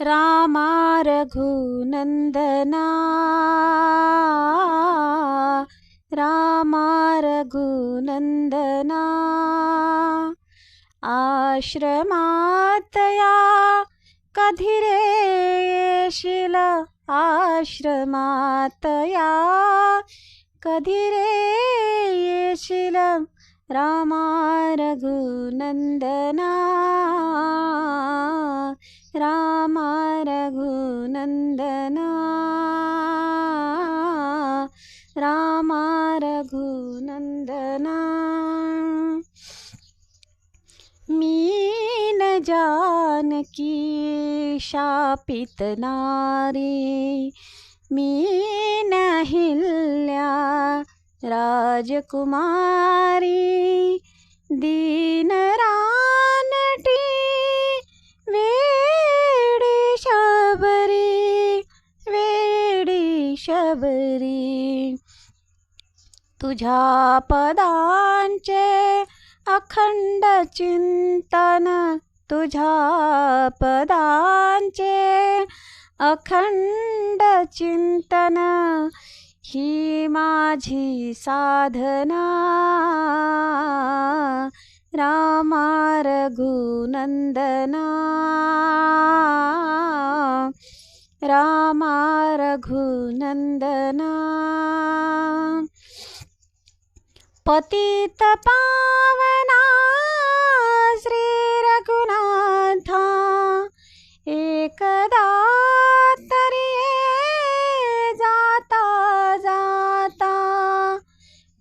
रामा रघुनन्दना रामा रघुनन्दना आश्रमातया कधिरेशिल आश्रमातया कधिरेशिल रामा रघुनन्दना नंदना रामा रघुनंदना मी न जानकी शापित नारी। मी हिल्या राजकुमारी। दीन सावरी तुझ्या पदांचे अखंड चिंतन तुझ्या पदांचे अखंड चिंतन ही माझी साधना. रामारघुनंदना रामा रघुनन्दना पतित पावना श्री रघुनाथा। एकदा तरी जाता जाता।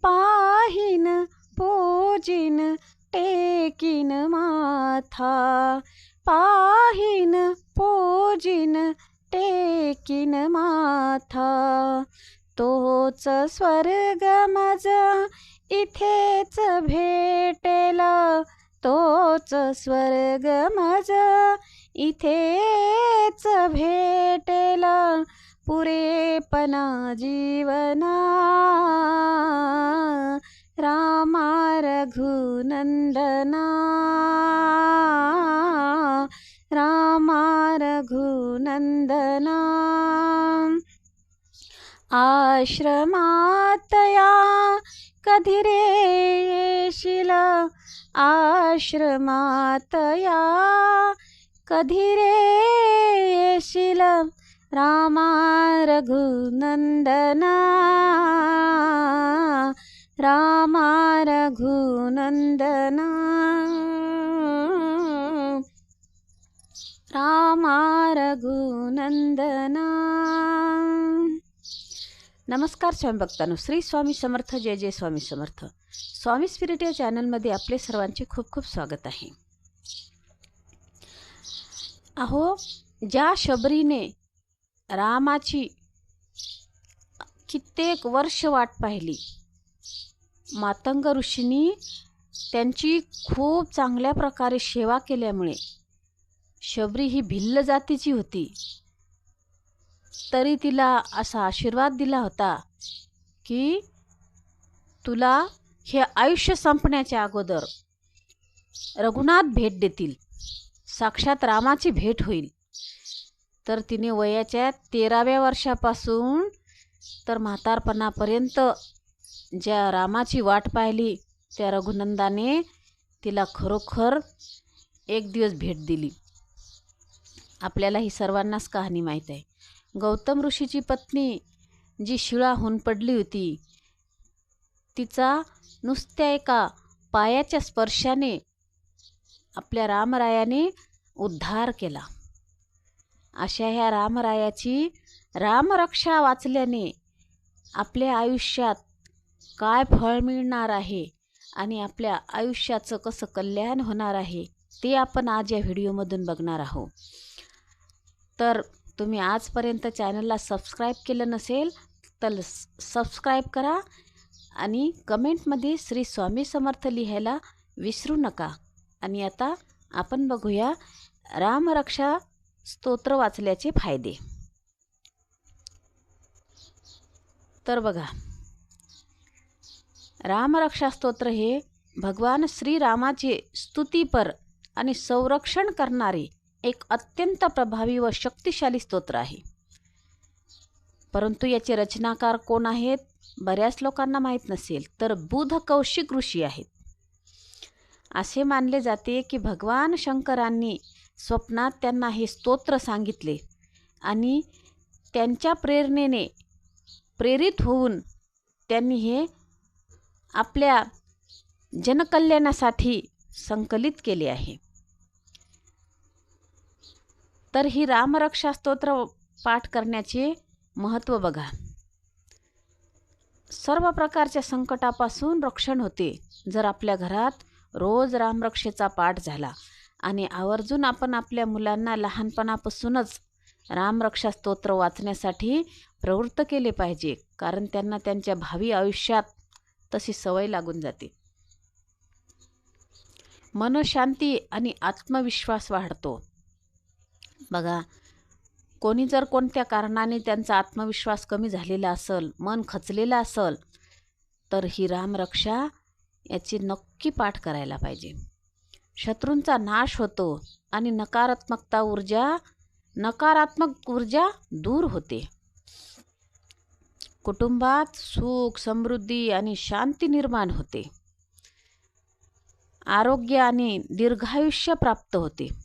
पाहिन पूजिन टेकिन माथा। पाहिन पूजिन टेकिन माथा. तोच स्वर्ग मज इथेच भेटेला. तोच स्वर्ग मज इथेच भेटेला. पुरेपणा जीवना. रामा रघुनंदना. नंदना आश्रमातया कधी रे येशील आश्रमातया कधी रे येशील रामा रघुनंदना रामा रघुनंदना रामारघुनंदना नमस्कार स्वामी भक्तांनो श्री स्वामी समर्थ जय जय स्वामी समर्थ. स्वामी स्पिरिट या चॅनलमध्ये आपले सर्वांचे खूप खूप स्वागत आहे. अहो ज्या शबरीने रामाची कित्येक वर्ष वाट पाहिली मातंग ऋषींनी त्यांची खूप चांगल्या प्रकारे सेवा केल्यामुळे शबरी ही भिल्ल जातीची होती. तरी तिला असा आशीर्वाद दिला होता की तुला हे आयुष्य संपण्याच्या अगोदर रघुनाथ भेट देतील. साक्षात रामाची भेट होईल. तर तिने वयाच्या तेराव्या वर्षापासून तर म्हातारपणापर्यंत ज्या रामाची वाट पाहिली त्या रघुनंदाने तिला खरोखर एक दिवस भेट दिली. आपल्याला ही सर्वांनाच कहाणी माहीत आहे. गौतम ऋषीची पत्नी जी शिळा होऊन पडली होती तिचा नुसत्या एका पायाच्या स्पर्शाने आपल्या रामरायाने उद्धार केला. अशा ह्या रामरायाची रामरक्षा वाचल्याने आपल्या आयुष्यात काय फळ मिळणार आहे आणि आपल्या आयुष्याचं कसं कल्याण होणार आहे ते आपण आज या व्हिडिओमधून बघणार आहोत. तर तुम्ही आजपर्यंत चॅनलला सबस्क्राईब केलं नसेल तर सबस्क्राईब करा आणि कमेंटमध्ये श्री स्वामी समर्थ लिहायला विसरू नका. आणि आता आपण बघूया रामरक्षा स्तोत्र वाचल्याचे फायदे. तर बघा रामरक्षा स्तोत्र हे भगवान श्रीरामाचे स्तुतीपर आणि संरक्षण करणारे एक अत्यंत प्रभावी व शक्तिशाली स्तोत्र आहे. परंतु याचे रचनाकार कोण आहेत? बऱ्याच लोकांना माहीत नसेल तर बुध कौशिक ऋषी आहेत. असे मानले जाते की भगवान शंकरांनी स्वप्नात त्यांना हे स्तोत्र सांगितले आणि त्यांच्या प्रेरणेने प्रेरित होऊन त्यांनी हे आपल्या जनकल्याणासाठी संकलित केले आहे. तर ही रामरक्षा स्तोत्र पाठ करण्याचे महत्त्व बघा. सर्व प्रकारच्या संकटापासून रक्षण होते जर आपल्या घरात रोज रामरक्षेचा पाठ झाला आणि आवर्जून आपण आपल्या मुलांना लहानपणापासूनच रामरक्षा स्तोत्र वाचण्यासाठी प्रवृत्त केले पाहिजे कारण त्यांना त्यांच्या भावी आयुष्यात तशी सवय लागून जाते. मनशांती आणि आत्मविश्वास वाढतो. बघा कोणी जर कोणत्या कारणाने त्यांचा आत्मविश्वास कमी झालेला असेल मन खचलेलं असेल तर ही रामरक्षा याची नक्की पाठ करायला पाहिजे. शत्रूंचा नाश होतो आणि नकारात्मकता ऊर्जा नकारात्मक ऊर्जा दूर होते. कुटुंबात सुख समृद्धी आणि शांती निर्माण होते. आरोग्य आणि दीर्घायुष्य प्राप्त होते.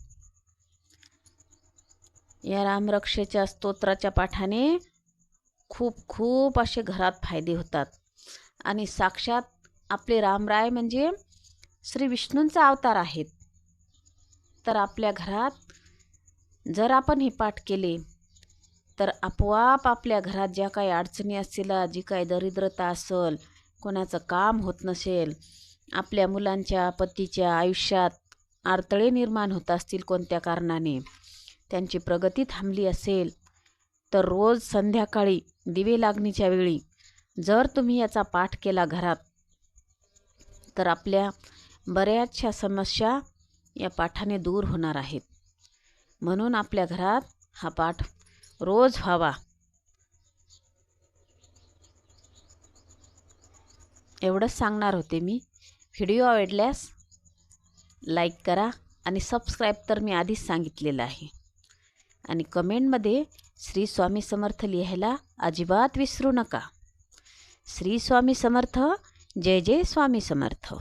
या रामरक्षेच्या स्तोत्राच्या पाठाने खूप खूप असे घरात फायदे होतात. आणि साक्षात आपले रामराय म्हणजे श्री विष्णूंचा अवतार आहेत. तर आपल्या घरात जर आपण हे पाठ केले तर आपोआप आपल्या घरात ज्या काही अडचणी असतील जी काही दरिद्रता असेल कोणाचं काम होत नसेल आपल्या मुलांच्या पतीच्या आयुष्यात अडथळे निर्माण होत असतील कोणत्या कारणाने त्यांची प्रगती थांबली असेल तर रोज संध्याकाळी दिवे लागणीच्या वेळी जर तुम्ही याचा पाठ केला घरात तर आपल्या बऱ्याचशा समस्या या पाठाने दूर होणार आहेत. म्हणून आपल्या घरात हा पाठ रोज व्हावा. एवढंच सांगणार होते मी. व्हिडिओ आवडल्यास लाईक करा आणि सबस्क्राईब तर मी आधीच सांगितलेलं आहे. आणि कमेंटमध्ये श्री स्वामी समर्थ लिहायला अजिबात विसरू नका. श्री स्वामी समर्थ जय जय स्वामी समर्थ.